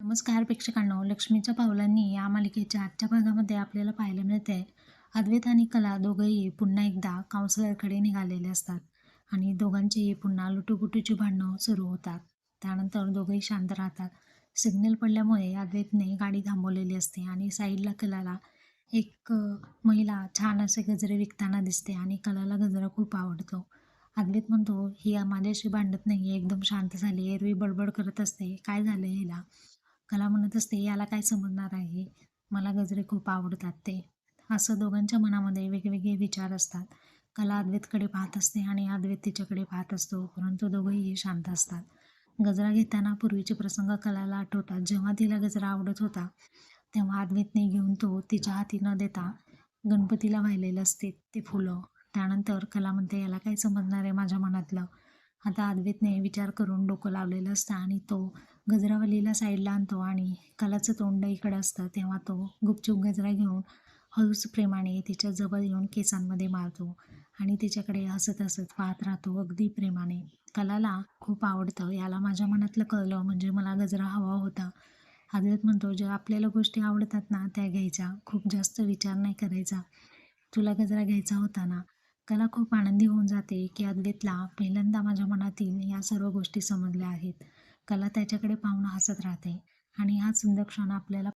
नमस्कार प्रेक्षकांनो लक्ष्मीच्या पावलांनी या मालिकेच्या आजच्या भागामध्ये आपल्याला पाहायला मिळते अद्वैत आणि कला दोघंही पुन्हा एकदा काउन्सिलरकडे निघालेले असतात आणि दोघांचीही पुन्हा लुटूपुटूची भांडणं सुरू होतात. त्यानंतर दोघंही शांत राहतात. सिग्नल पडल्यामुळे अद्वैतने गाडी थांबवलेली असते आणि साईडला कलाला एक महिला छान असे गजरे विकताना दिसते आणि कलाला गजरा खूप आवडतो. अद्वैत म्हणतो ही माझ्याशी भांडत नाही एकदम शांत झाली एरवी बडबड करत असते काय झालं हिला? कला म्हणत असते याला काय समजणार आहे? मला गजरे खूप आवडतात ते. असं दोघांच्या मनामध्ये वेगवेगळे विचार असतात. कला अद्वैतकडे पाहत असते आणि अद्वैत तिच्याकडे पाहत असतो परंतु दोघंही शांत असतात. गजरा घेताना पूर्वीचे प्रसंग कलाला आठवतात. जेव्हा तिला गजरा आवडत होता तेव्हा अद्वैतने घेऊन तो तिच्या हाती न देता गणपतीला वाहिलेलं असते ते फुलं. त्यानंतर कला म्हणते याला काय समजणार आहे माझ्या मनातलं? आता अद्वैतने विचार करून डोकं लावलेलं असतं आणि तो गजरावलीला साईडला आणतो आणि कलाचं तोंड इकडं असतं तेव्हा तो गुपचूप गजरा घेऊन हळूच प्रेमाने तिच्या जवळ येऊन केसांमध्ये मारतो आणि तिच्याकडे हसत हसत पाहत राहतो अगदी प्रेमाने. कलाला खूप आवडतं. याला माझ्या मनातलं कळलं म्हणजे मला गजरा हवा होता. अद्वैत म्हणतो ज्या आपल्याला गोष्टी आवडतात ना त्या घ्यायच्या. खूप जास्त विचार नाही करायचा. तुला गजरा घ्यायचा होता ना? कला खूप आनंदी होऊन जाते की अद्वैतला पहिल्यांदा माझ्या मनातील या सर्व गोष्टी समजल्या आहेत. कला त्याच्याकडे पाहून हसत राहते आणि हा सुंदर क्षण आपल्याला